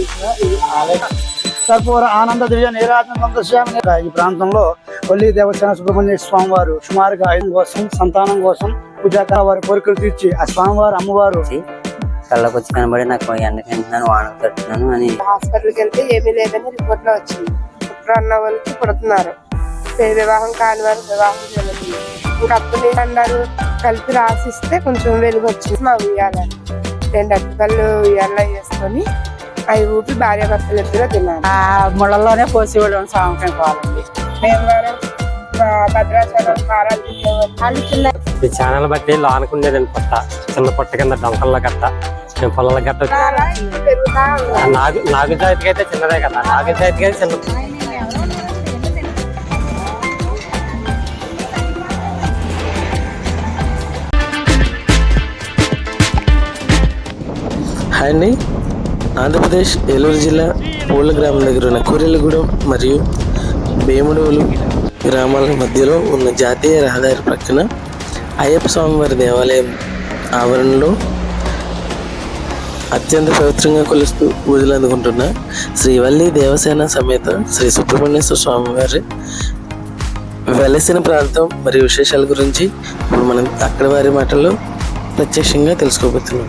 తీసిన ఈ ఆలయం కర్పూర ఆనంద దివ్య నీరాజన సంతశ్యామి ఈ ప్రాంతంలో వల్లి దేవసేన సుబ్రహ్మణ్య స్వామి వారు సుమారుగా ఐదు కోసం సంతానం కోసం పూజాకార వారి కోరికలు తీర్చి ఆ స్వామివారు అమ్మవారు వచ్చి కళ్ళకు వచ్చి కనబడి నాకు వెళ్తున్నాను వానకు తట్టున్నాను అని హాస్పిటల్కి వెళ్తే ఏమీ లేదని రిపోర్ట్లో వచ్చింది. అన్న వాళ్ళకి పుడుతున్నారు. ఏ వివాహం కాని వారు వివాహం జరుగుతుంది ఇంకా అప్పటి నుంచి అన్నారు కలిపి రాసిస్తే కొంచెం వెలుగు వచ్చింది. మా ఉయ్యాలని రెండు అట్టుకల్లు ఉయ్యాల వేసుకొని అవి ఊపి భార్య భర్తలు ఇద్దరు తిన్నారు. ఆ ముళ్ళలోనే కోసి ఇవ్వడం సాంప్రదాయం కావాలండి? భీమవరం భద్రాచలం ఈ ఛానల్ బట్టి లోనుకుండేదండి పుట్ట. చిన్న పుట్ట కింద డొంకల్లో గట్ట. మేము పొలాల గట్ట నాగు నాగు జాతికి అయితే చిన్నదే కదా. నాగు జాతికి అయితే చిన్న హాయ్ అండి. ఆంధ్రప్రదేశ్ ఏలూరు జిల్లా పూల గ్రామం దగ్గర ఉన్న కూరెలగూడెం మరియు భీముడోలు గ్రామాల మధ్యలో ఉన్న జాతీయ రహదారి ప్రక్కన అయ్యప్ప స్వామివారి దేవాలయం ఆవరణలో అత్యంత పవిత్రంగా కొలుస్తూ పూజలు అందుకుంటున్న శ్రీవల్లి దేవసేన సమేత శ్రీ సుబ్రహ్మణ్యేశ్వర స్వామివారి వెలసిన ప్రాంతం మరియు విశేషాల గురించి ఇప్పుడు మనం అక్కడ వారి మాటల్లో ప్రత్యక్షంగా తెలుసుకోబోతున్నాం.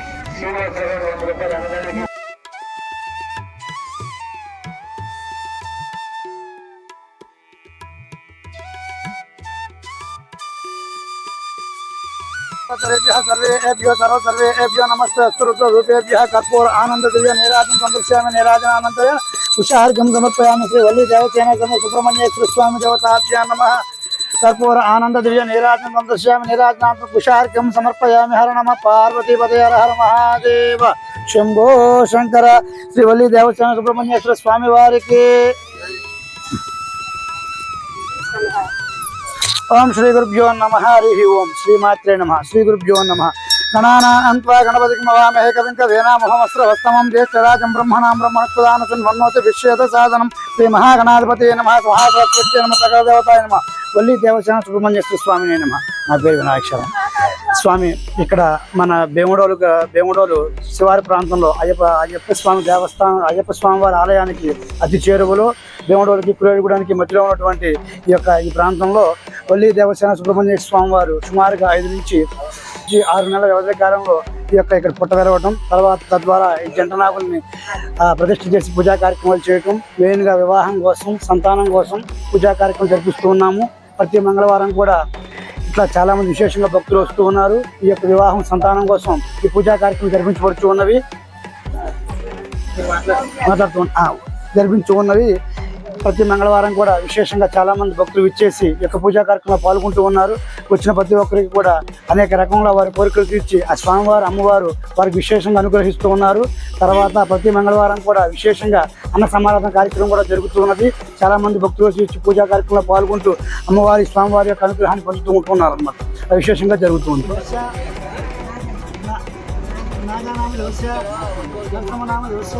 సర్వేభ్యో నమస్తే అస్తురుతో రూపేభ్యः కర్పూర ఆనంద దివ్య నీరాజన సందర్శ్యామి నీరాజనానంతరేణ ఉషార్ఘం సమర్పయామి శ్రీ వల్లి దేవసేన సమ సుబ్రహ్మణ్యేశ్వర స్వామి దేవతాభ్యా నమ కర్పూర ఆనంద దివ్య నీరాజన कर्पूर आनंद आनन्ददिव्य नीराजनं वन्दस्यामि नीराजनां कुशार्घ्यं समर्पयामि। हर नमः पार्वतीपदे हर हर महादेव। शंभो शंकर श्रीवल्ली देवस्थान सुब्रह्मण्येश्वर स्वामी वारिके। ओम श्री गुरुभ्यो नमः, हरिः ओम। श्रीमात्रे नमः, श्री गुरुभ्यो नमः। మవామహే కవిం కవేనామహమస్రవస్తమం జ్యేష్ఠరాజం బ్రహ్మణాం బ్రహ్మణత్వదాన సున్వన్నోతి విశ్వేత సాధనం శ్రీ మహాగణాధిపతి నమ మహాసరస్వతి నమ సకల దేవతాయ నమ వల్లి దేవసేన సుబ్రహ్మణ్యేశ్వర స్వామిని నమ నా పేరు వినాయక్షరం స్వామి ఇక్కడ మన భీముడోలు భీముడోలు శివారి ప్రాంతంలో అయ్యప్ప అయ్యప్ప స్వామి దేవస్థానం అయ్యప్ప స్వామి వారి ఆలయానికి అతి చేరువలో భీముడోలకి కురేడుగూడానికి మధ్యలో ఉన్నటువంటి ఈ యొక్క ఈ ప్రాంతంలో వల్లి దేవసేన సుబ్రహ్మణ్య స్వామి వారు సుమారుగా ఐదు నుంచి ఈ ఆరు నెలల వ్యవధి కాలంలో ఈ యొక్క ఇక్కడ పుట్ట వెరవటం తర్వాత తద్వారా ఈ జంట నాగుల్ని ప్రతిష్ఠ చేసి పూజా కార్యక్రమాలు చేయటం మెయిన్గా వివాహం కోసం సంతానం కోసం పూజా కార్యక్రమం జరిపిస్తూ ఉన్నాము. ప్రతి మంగళవారం కూడా ఇట్లా చాలామంది విశేషంగా భక్తులు వస్తూ ఉన్నారు. ఈ యొక్క వివాహం సంతానం కోసం ఈ పూజా కార్యక్రమం జరిపించబడుతూ ఉన్నవి. మాట్లాడుతూ జరిపించు ఉన్నవి. ప్రతి మంగళవారం కూడా విశేషంగా చాలామంది భక్తులు ఇచ్చేసి యొక్క పూజా కార్యక్రమంలో పాల్గొంటూ ఉన్నారు. వచ్చిన ప్రతి ఒక్కరికి కూడా అనేక రకంగా వారి కోరికలు తీర్చి ఆ స్వామివారు అమ్మవారు వారికి విశేషంగా అనుగ్రహిస్తూ ఉన్నారు. తర్వాత ప్రతి మంగళవారం కూడా విశేషంగా అన్న సమారాధన కార్యక్రమం కూడా జరుగుతూ ఉన్నది చాలామంది భక్తులు వచ్చి పూజా కార్యక్రమంలో పాల్గొంటూ అమ్మవారి స్వామివారి యొక్క అనుగ్రహాన్ని పొందుతూ ఉంటున్నారు అన్నమాట విశేషంగా జరుగుతుంది. నాగనామ దోశ నామ దోశ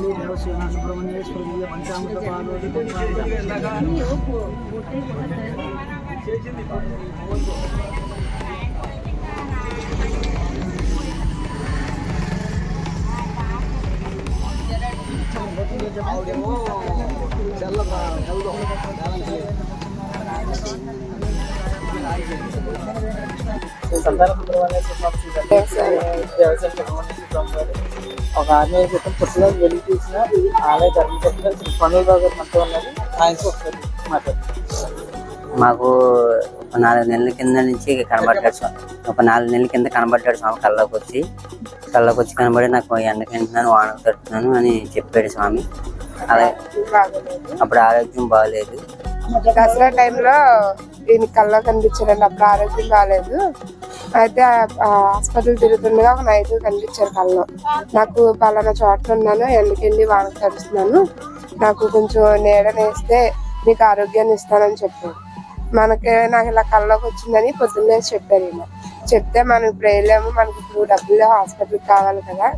దేవసేన సుబ్రహ్మణ్యేశ్వరీయ పంచామృత పాలు చేసింది చల్ల చల్లదో బ్యాలెన్స్ లేదు ఒక వెళ్ళి ఆలయ పనుల మొత్తం మాకు ఒక నాలుగు నెలల కింద నుంచి కనబడ్డాడు ఒక నాలుగు నెలల కింద కనబడ్డాడు స్వామి కళ్ళకు వచ్చి కళ్ళకు వచ్చి కనబడి నాకు ఎండకింటున్నాను వాన తడుతున్నాను అని చెప్పాడు స్వామి. అలాగే అప్పుడు ఆరోగ్యం బాగలేదు. దసరా టైంలో ఈయన కళ్ళ కనిపించారండి అప్పుడు ఆరోగ్యం బాగాలేదు అయితే ఆ హాస్పిటల్ తిరుగుతుండగా ఒక నైట్ కనిపించారు కల్లో నాకు పలానా చోట ఉన్నాను ఎండకెళ్ళి వాళ్ళకి తడుస్తున్నాను? నాకు కొంచెం నీడనేస్తే నీకు ఆరోగ్యాన్ని ఇస్తానని చెప్పారు. మనకి నాకు ఇలా కళ్ళలోకి వచ్చిందని పొద్దున్నే చెప్పారు ఈయన. చెప్తే మనం ఇప్పుడు వెళ్ళాము మనకి ఇప్పుడు డబ్బులు హాస్పిటల్కి కావాలి కదా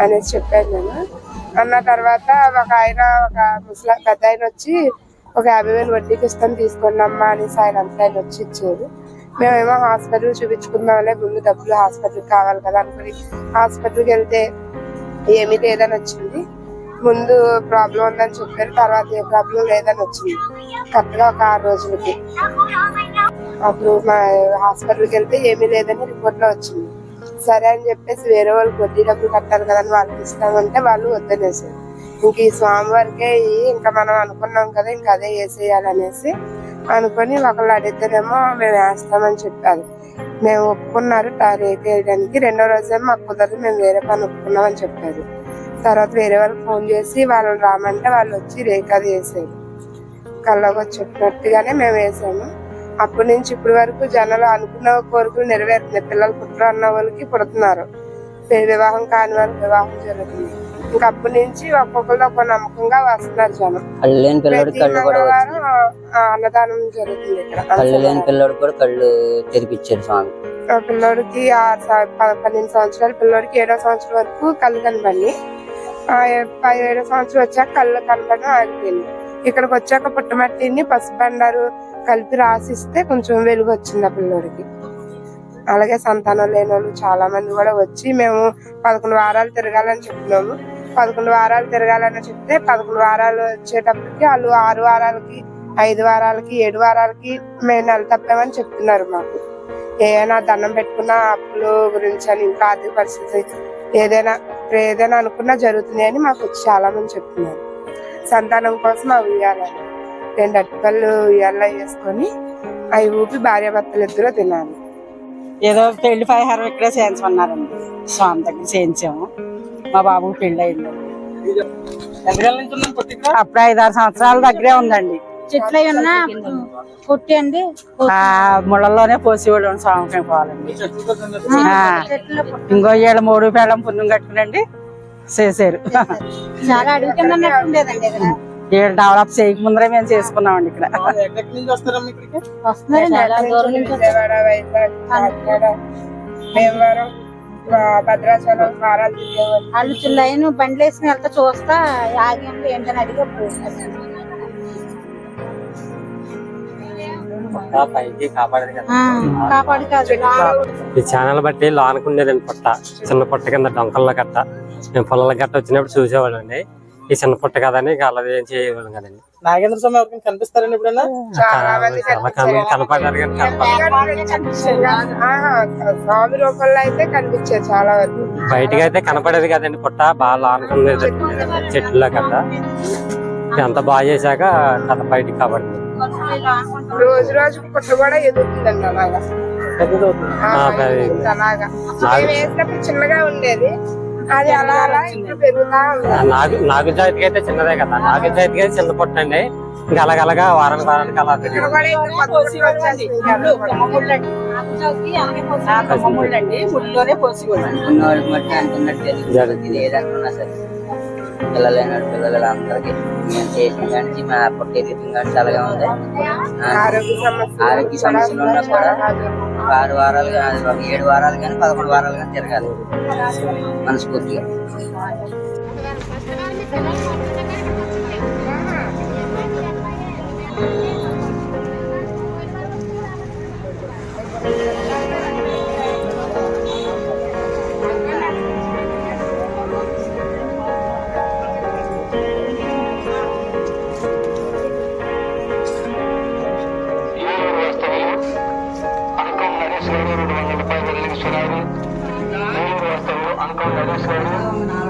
అనేసి చెప్పాను నేను. అన్న తర్వాత ఒక ఆయన ఒక ముసలా పెద్ద ఆయన వచ్చి ఒక యాభై వేలు వడ్డీకి ఇస్తాను తీసుకోండి అమ్మా అనేసి ఆయన అంతా ఆయన వచ్చి ఇచ్చారు. మేమేమో హాస్పిటల్ చూపించుకుందాంలే ముందు డబ్బులు హాస్పిటల్కి కావాలి కదా అనుకుని హాస్పిటల్కి వెళ్తే ఏమీ లేదని వచ్చింది. ముందు ప్రాబ్లం ఉందని చెప్పారు తర్వాత ఏ ప్రాబ్లం లేదని వచ్చింది. కరెక్ట్గా ఒక ఆరు రోజులకి. అప్పుడు మా హాస్పిటల్కి వెళ్తే ఏమీ లేదని రిపోర్ట్లో వచ్చింది. సరే అని చెప్పేసి వేరే వాళ్ళకి వడ్డీ డబ్బులు కట్టాలి కదా అని వాళ్ళకి ఇస్తామంటే వాళ్ళు వద్దనేసారు. ఇంక ఈ స్వామివారికే ఇంకా మనం అనుకున్నాం కదా ఇంకా అదే వేసేయాలనేసి అనుకొని ఒకళ్ళు అడిగితేనేమో మేము వేస్తామని చెప్పారు. మేము ఒప్పుకున్నారు తా- రేట్ వేయడానికి. రెండో రోజేమో మాకు కుదరదు మేము వేరే పని ఒప్పుకున్నామని చెప్పారు. తర్వాత వేరే వాళ్ళకి ఫోన్ చేసి వాళ్ళని రామంటే వాళ్ళు వచ్చి రేక్ అది వేసారు. కళ్ళకు చెప్పినట్టుగానే మేము వేసాము. అప్పటి నుంచి ఇప్పటి వరకు జనాలు అనుకున్న కోరికలు నెరవేరుతున్నాయి. పిల్లలు పుట్టరు అన్న వాళ్ళకి పుడుతున్నారు. వివాహం కాని వాళ్ళకి వివాహం జరుగుతుంది. ఇంకా అప్పటి నుంచి ఒక్కొక్కరు ఒక్కొక్క నమ్మకంగా వస్తున్నారు జనం. కళ్ళు లేని ప్రతి కళ్ళు కూడా వచ్చి అన్నదానం జరుగుతుంది ఇక్కడ. కళ్ళు లేని పిల్లోడికి కూడా కళ్ళు తెరిపించారు స్వామి. ఆ పిల్లోడికి ఆరు సం- ప- పన్నెండు సంవత్సరాల పిల్లోడికి ఏడో సంవత్సరం వరకు కళ్ళు కనపడి ఆ ఏ- ప- ఏడో సంవత్సరం వచ్చాక కళ్ళు కనపడడం ఆగిపోయింది. ఇక్కడికి వచ్చాక పుట్టమట్టిని పసుపు బండారు కలిపి రాసిస్తే కొంచెం వెలుగు వచ్చింది ఆ పిల్లోడికి. అలాగే సంతానం లేని వాళ్ళు చాలా మంది కూడా వచ్చి మేము పదకొండు వారాలు తిరగాలని చెప్పినాము. పదకొండు వారాలు తిరగాలని చెప్తే పదకొండు వారాలు వచ్చేటప్పటికి వాళ్ళు ఆరు వారాలకి ఐదు వారాలకి ఏడు వారాలకి మేము నెల తప్పామని చెప్తున్నారు మాకు. ఏదైనా దండం పెట్టుకున్న అప్పుల గురించి అని ఇంకా ఆర్థిక పరిస్థితి ఏదైనా ఏదైనా అనుకున్నా జరుగుతుంది అని మాకు చాలా మంది చెప్తున్నారు. సంతానం కోసం అవి ఉయ్యాలని రెండు అటుకలు ఉయ్యాల వేసుకొని అవి ఊపి భార్యాభర్తలు ఇద్దరు తినాలి. ఏదో పెళ్ళి పరిహారం ఇక్కడే చేయించమన్నారండి. స్వామి దగ్గర చేయించాము. మా బాబుకి పెళ్ళి అయింది. పుట్టి? అప్పుడు ఐదారు సంవత్సరాల దగ్గరే ఉందండి. చెట్లు ఉన్నా పుట్టండి ఆ ముళ్ళల్లోనే పోసేవాడు స్వామికి పోవాలండి ఇంకో ఏళ్ళ మూడు పేళ్ళం పుణ్యం కట్టుకునండి చేశారు. చాలా ఏళ్ళు డెవలప్ చేయక ముందరే మేము చేసుకున్నామండి ఇక్కడ. ఎక్కడి నుంచి వస్తారమ్మా ఇక్కడికి? వస్తున్నారండి భద్రాచలం వారాలు తిరిగేవాళ్ళు వాళ్ళు లైన్ బండ్లు వేసుకుని వెళ్తా చూస్తా ఆగి ఉండి ఏంటని అడిగి కాపాడు కాదు. ఈ ఛానల్ బట్టి లోనుకుండేదండి పుట్ట. చిన్న పుట్ట కింద డొంకల్లో గట్ట మేము పొలాల గట్ట వచ్చినప్పుడు చూసేవాళ్ళం అండి ఈ చిన్న పుట్ట కదని అలా ఏం చేయవాళ్ళం కదండి. నాగేంద్ర స్వామి ఎవరికైనా కనిపిస్తారండి ఎప్పుడైనా? చాలా మంది చాలా కన- కనపడ్డారు కానీ కనపడలేదు ఆహా, స్వామి రూపంలో అయితే కనిపించారు చాలా వరకు. బయటకి అయితే కనపడేది కదండి. పుట్ట బాగా లోనుకునేది చెట్ల కట్ట ఎంత బాగా చేశాక కథ బయటికి కాబడింది రోజు రోజు పుట్ట కూడా ఎదుగుతుందండి అలాగా. వేసినప్పుడు చిన్నగా ఉండేది. అది అలా అలా ఇప్పుడు పెరుగుతా ఉంది. నాగు నాగు జాతికి అయితే చిన్నదే కదా. నాగు జాతికి అయితే చిన్న పుట్ట అండి ఇంకా అలాగలగా వారానికి వారానికి అలా. అండి ముళ్ళలోనే పోసేవాడు ఉన్నవాళ్ళకి మట్టి అంటున్నట్టు జరుగుతుంది ఏదనుకున్నా సరే పిల్లలు అయినాడు పిల్లలు అందరికి మేము చేసిన కానీ మా పుట్ట ఎదుగుతుంది కానీ అలాగే ఉంది. ఆరోగ్య సమస్యలు ఉన్నా కూడా ఆరు వారాలు కానీ ఏడు వారాలు కానీ పదకొండు వారాలు కానీ తిరగాలి. మనస్ఫూర్తిగా. salud.